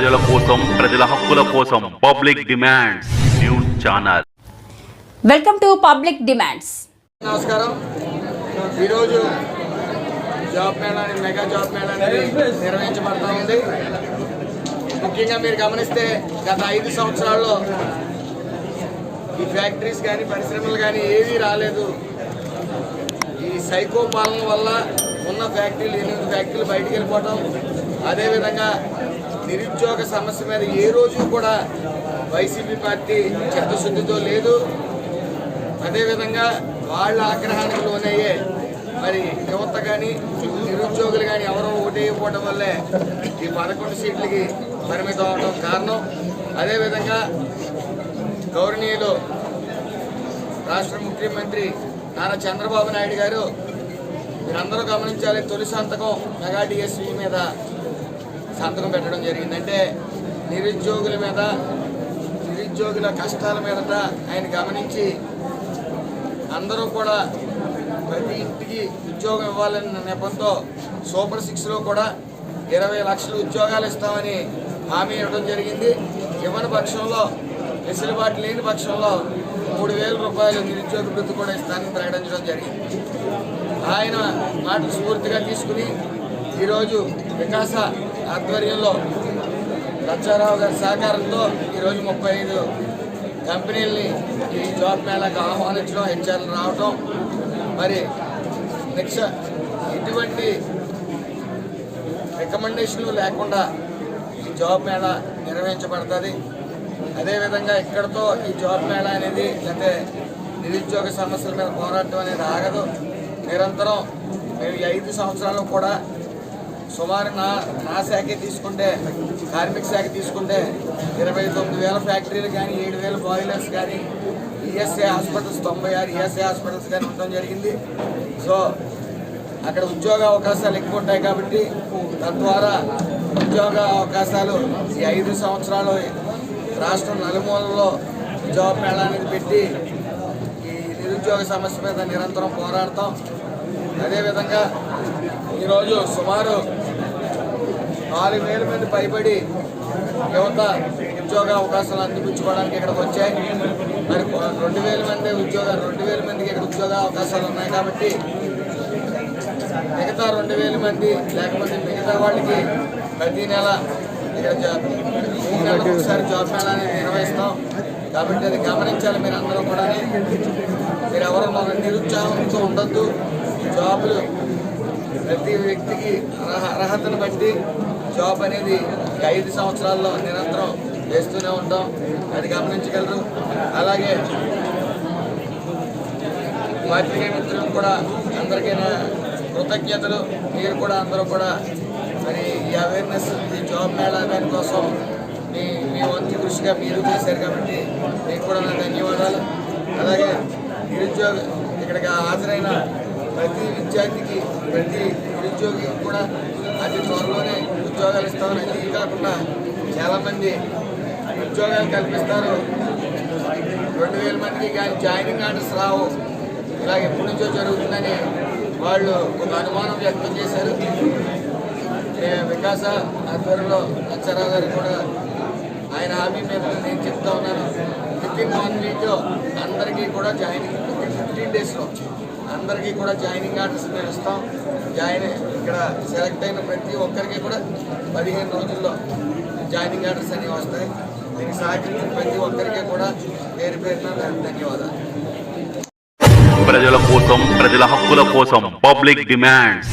ప్రజల కోసం ప్రజల హక్కుల కోసం public demands news channel. Welcome to public demands. నమస్కారం. ఈరోజు జాబ్ మేళా అని మెగా జాబ్ మేళా అనేది నిర్వహించబడతా ఉంది. ముఖ్యంగా మీరు గమనిస్తే గత ఐదు సంవత్సరాల్లో ఈ ఫ్యాక్టరీస్ కానీ పరిశ్రమలు కానీ ఏవీ రాలేదు. ఈ సైకో పాలన వల్ల ఉన్న ఫ్యాక్టరీలు ఎనిమిది ఫ్యాక్టరీలు బయటికి వెళ్ళిపోవటం అదేవిధంగా నిరుద్యోగ సమస్య మీద ఏ రోజు కూడా వైసీపీ పార్టీ చిత్తశుద్ధితో లేదు. అదేవిధంగా వాళ్ళ ఆగ్రహానికి లోనయ్యే మరి యువత కానీ నిరుద్యోగులు కానీ ఎవరో ఓటేయకపోవడం వల్లే ఈ పదకొండు సీట్లకి పరిమితం అవడం కారణం. అదేవిధంగా గౌరవనీయులు రాష్ట్ర ముఖ్యమంత్రి నారా చంద్రబాబు నాయుడు గారు మీరందరూ గమనించాలి తొలి సంతకం మెగా డిఎస్సీ మీద సంతకం పెట్టడం జరిగింది అంటే నిరుద్యోగుల మీద నిరుద్యోగుల కష్టాల మీదట ఆయన గమనించి అందరూ కూడా ప్రతి ఇంటికి ఉద్యోగం ఇవ్వాలన్న నెపంతో సూపర్ సిక్స్లో కూడా ఇరవై లక్షల ఉద్యోగాలు ఇస్తామని హామీ ఇవ్వడం జరిగింది. ఇవ్వని పక్షంలో వెసులుబాటు లేని పక్షంలో మూడు వేల రూపాయలు నిరుద్యోగ వృత్తి కూడా ఇస్తానని ప్రకటించడం జరిగింది. ఆయన మాటలు స్ఫూర్తిగా తీసుకుని ఈరోజు వికాస ఆధ్వర్యంలో లచ్చారావు గారి సహకారంతో ఈరోజు ముప్పై ఐదు కంపెనీల్ని ఈ జాబ్ మేళాకు ఆహ్వానించడం హెచ్ఆర్లు రావడం మరి నెక్స్ట్ ఇటువంటి రికమెండేషన్లు లేకుండా ఈ జాబ్ మేళా నిర్వహించబడుతుంది. అదేవిధంగా ఇక్కడతో ఈ జాబ్ మేళా అనేది లేకపోతే నిరుద్యోగ సమస్యల మీద పోరాటం అనేది ఆగదు. నిరంతరం మేము ఈ ఐదు సంవత్సరాలు కూడా సుమారు నా నా శాఖే తీసుకుంటే కార్మిక శాఖ తీసుకుంటే ఇరవై తొమ్మిది వేల ఫ్యాక్టరీలు కానీ ఏడు వేల బాయిలర్స్ కానీ ఈఎస్ఐ హాస్పిటల్స్ తొంభై ఆరు ఈఎస్ఐ హాస్పిటల్స్ కానీ ఉండడం జరిగింది. సో అక్కడ ఉద్యోగ అవకాశాలు ఎక్కువ ఉంటాయి కాబట్టి తద్వారా ఉద్యోగ అవకాశాలు ఈ ఐదు సంవత్సరాలు రాష్ట్రం నలుమూలలో ఉద్యోగ మేళానికి అనేది పెట్టి ఈ నిరుద్యోగ సమస్య మీద నిరంతరం పోరాడతాం. అదేవిధంగా ఈరోజు సుమారు నాలుగు వేల మంది పైబడి యువత ఉద్యోగ అవకాశాలు అందిపుచ్చుకోవడానికి ఇక్కడికి వచ్చాయి. మరి రెండు వేల మంది ఉద్యోగ రెండు వేల మందికి ఇక్కడ ఉద్యోగ అవకాశాలు ఉన్నాయి కాబట్టి మిగతా రెండు వేల మంది లేకపోతే మిగతా వాళ్ళకి ప్రతి నెల ఇక్కడ మూడు నెలలకు ఒకసారి జాబ్ మేళాన్ని నిర్వహిస్తాం. కాబట్టి అది గమనించాలి మీరు అందరూ కూడా మీరు ఎవరు మన నిరుత్సాహంతో ఉండొద్దు. జాబులు ప్రతి వ్యక్తికి అర్హతను బట్టి జాబ్ అనేది ఐదు సంవత్సరాల్లో నిరంతరం వేస్తూనే ఉంటాం. అది గమనించగలరు. అలాగే పాత్రికేయ మిత్రులు కూడా అందరికైనా కృతజ్ఞతలు. మీరు కూడా అందరూ కూడా మరి ఈ అవేర్నెస్ ఈ జాబ్ మేళా దానికోసం మీ మీ వంతు కృషిగా మీరు చేశారు కాబట్టి మీకు కూడా నా ధన్యవాదాలు. అలాగే నిరుద్యోగ ఇక్కడికి హాజరైన ప్రతి విద్యార్థికి ప్రతి నిరుద్యోగికి కూడా అతి త్వరలోనే ఉద్యోగాలు ఇస్తామని ఇది కాకుండా చాలామంది ఉద్యోగాలు కల్పిస్తారు. రెండు వేల మందికి కానీ జాయినింగ్ ఆర్డర్స్ రావు. ఇలాగ ఎప్పటి నుంచో జరుగుతుందని వాళ్ళు ఒక అనుమానం వ్యక్తం చేశారు. వికాస ఆధ్వర్యంలో లచ్చరావు గారు కూడా ఆయన హామీ మీద నేను చెప్తా ఉన్నాను. విత్ ఇన్ వన్ వీక్ అందరికీ కూడా జాయినింగ్ ఫిఫ్టీన్ డేస్లో అందరికీ కూడా జాయినింగ్ ఆర్డర్స్ మేము ఇస్తాం. జాయిన్ ఇక్కడ సెలెక్ట్ అయిన ప్రతి ఒక్కరికి కూడా పదిహేను రోజుల్లో జాయినింగ్ ఆర్డర్స్ అనేవి వస్తాయి. దీనికి సహకరించిన ప్రతి ఒక్కరికి కూడా పేరు పేరున ధన్యవాదాలు. ప్రజల కోసం ప్రజల హక్కుల కోసం పబ్లిక్ డిమాండ్స్